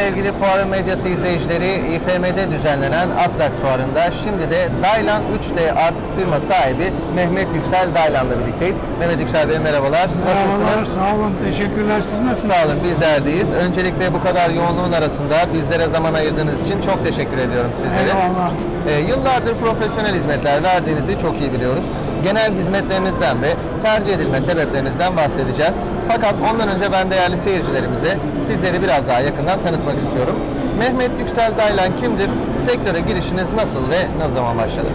sevgili Fuarın Medyası izleyicileri, İFM'de düzenlenen Atrax Fuarı'nda şimdi de Daylan 3D Art firma sahibi Mehmet Yüksel Daylan'la birlikteyiz. Mehmet Yüksel Bey merhabalar. Merhabalar, Nasılsınız? sağ olun. Teşekkürler. Siz nasılsınız? Sağ olun, bizlerdeyiz. Öncelikle bu kadar yoğunluğun arasında bizlere zaman ayırdığınız için çok teşekkür ediyorum sizlere. Eyvallah. Ee, yıllardır profesyonel hizmetler verdiğinizi çok iyi biliyoruz. Genel hizmetlerinizden ve tercih edilme sebeplerinizden bahsedeceğiz. Fakat ondan önce ben değerli seyircilerimize sizleri biraz daha yakından tanıtmak istiyorum. Mehmet Yüksel Daylan kimdir? Sektöre girişiniz nasıl ve ne zaman başladı?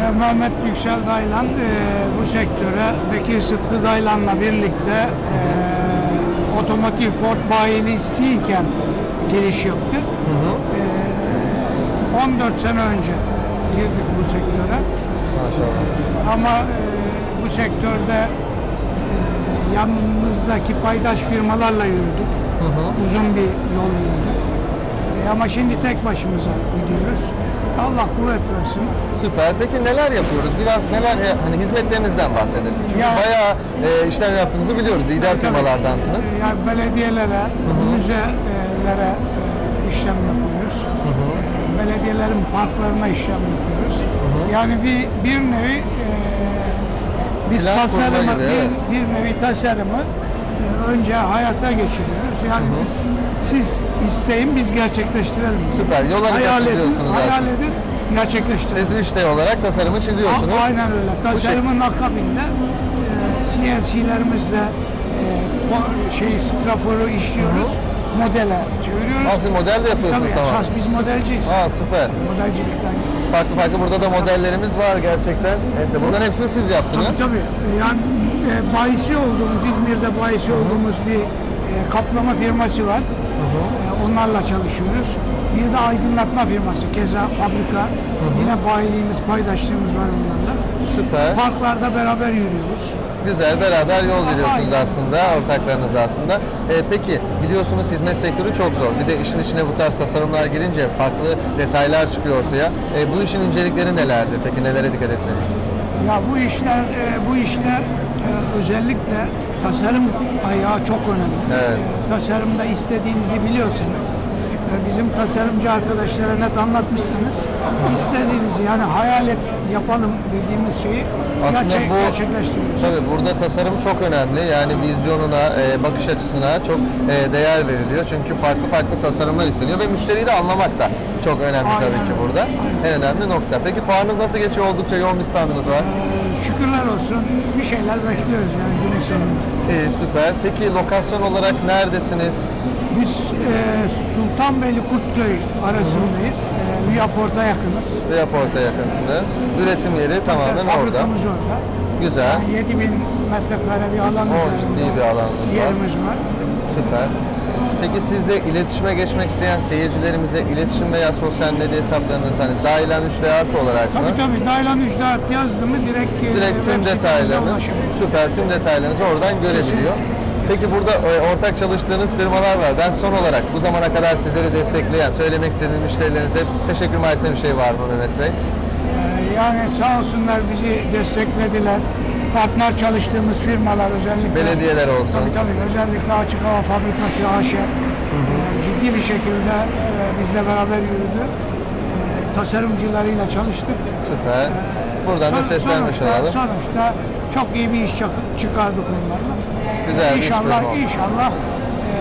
Ya Mehmet Yüksel Daylan e, bu sektöre Bekir Sıtkı Daylan'la birlikte e, otomotiv Ford bayilisiyken giriş yaptı. E, 14 sene önce girdik bu sektöre. Maşallah. Ama e, bu sektörde e, yanımızdaki paydaş firmalarla yürüdük. Uzun bir yol yürüdük. E, ama şimdi tek başımıza gidiyoruz. Allah kuvvet versin. Süper. Peki neler yapıyoruz? Biraz neler hani hizmetlerinizden bahsedelim. Çünkü Ya- bayağı e, işlem yaptığınızı biliyoruz. Lider firmalardansınız. Yani belediyelere, müzelere e, işlem yapıyoruz. E, Belediyelerin parklarına işlem yapıyoruz. Yani bir bir nevi e, biz Plan tasarımı, gibi, bir, evet. bir nevi tasarımı e, önce hayata geçiriyoruz. Yani biz siz isteyin biz gerçekleştirelim. Süper. Yol haritası hayal edin, hayal edin, gerçekleştirelim. Siz 3D olarak tasarımı çiziyorsunuz. A- Aynen öyle. Tasarımın akabinde e, CNC'lerimizle e, bu şeyi straforu işliyoruz. Modele çeviriyoruz. Siz model de yapıyorsunuz Tabii tamam. esas biz modelciyiz. Aa süper. Modelcilikten. Farklı farklı burada da modellerimiz var gerçekten. Evet, bunların hepsini siz yaptınız. Tabii tabii. E, Yani e, bayisi olduğumuz, İzmir'de bayisi olduğumuz bir e, kaplama firması var. E, onlarla çalışıyoruz. Bir de aydınlatma firması, keza fabrika. Yine bayiliğimiz, paydaşlığımız var onlarla. Süper. Parklarda beraber yürüyoruz. Güzel beraber yol yürüyorsunuz aslında, ortaklarınız aslında. Ee, peki biliyorsunuz hizmet sektörü çok zor. Bir de işin içine bu tarz tasarımlar girince farklı detaylar çıkıyor ortaya. Ee, bu işin incelikleri nelerdir? Peki nelere dikkat etmeliyiz? Ya bu işler, e, bu işte e, özellikle tasarım ayağı çok önemli. Evet. E, tasarımda istediğinizi biliyorsanız, e, bizim tasarımcı arkadaşlara net anlatmışsınız. İstediğinizi yani hayal et yapalım dediğimiz şeyi Aslında gerçek, bu gerçekleştiriyoruz. tabii burada tasarım çok önemli. Yani vizyonuna, e, bakış açısına çok e, değer veriliyor. Çünkü farklı farklı tasarımlar isteniyor ve müşteriyi de anlamak da çok önemli Aynen tabii ki burada. En önemli nokta. Peki fuarınız nasıl geçiyor? Oldukça yoğun bir standınız var. E, şükürler olsun bir şeyler bekliyoruz yani günün sonunda. İyi, süper. Peki lokasyon olarak neredesiniz? Biz e, Sultanbeyli Kurtköy arasındayız. E, Viyaport'a yakınız. Report'a yakınsınız. Üretim yeri tamamen orada. Fabrikamız orada. Güzel. 7000 metrekare bir alan O üzerinde ciddi bir var. yerimiz var. Süper. Peki sizle iletişime geçmek isteyen seyircilerimize iletişim veya sosyal medya hesaplarınız hani Dailan 3D artı olarak mı? Tabii tabii Daylan Ücdat yazdı mı direkt, e, Direkt web tüm detaylarınız, süper tüm detaylarınız oradan görebiliyor. Peki burada e, ortak çalıştığınız firmalar var. Ben son olarak bu zamana kadar sizleri destekleyen, söylemek istediğiniz müşterilerinize teşekkür mahiyetinde bir şey var mı Mehmet Bey? E, yani sağ olsunlar bizi desteklediler. Partner çalıştığımız firmalar özellikle. Belediyeler olsun. Tabii tabii özellikle Açık Hava Fabrikası AŞ e, ciddi bir şekilde e, bizle beraber yürüdü. E, tasarımcılarıyla çalıştık. Süper. Buradan da Son- seslenmiş sonuçta, olalım. Sonuçta çok iyi bir iş çıkardık onlarla. Güzel bir iş İnşallah, inşallah e,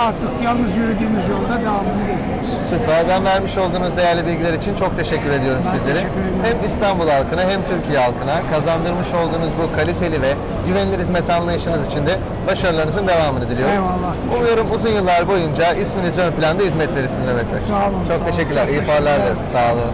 artık yalnız yürüdüğümüz yolda devamını getiririz. Süper. Ben vermiş olduğunuz değerli bilgiler için çok teşekkür ediyorum Ben sizlere. teşekkür ederim. Hem İstanbul halkına hem Türkiye halkına kazandırmış olduğunuz bu kaliteli ve güvenilir hizmet anlayışınız için de başarılarınızın devamını diliyorum. Eyvallah. Umuyorum uzun yıllar boyunca isminiz ön planda hizmet verirsiniz Mehmet Bey. Sağ olun, Çok sağ olun. teşekkürler. Çok İyi teşekkürler. fuarlar dilerim. Sağ olun.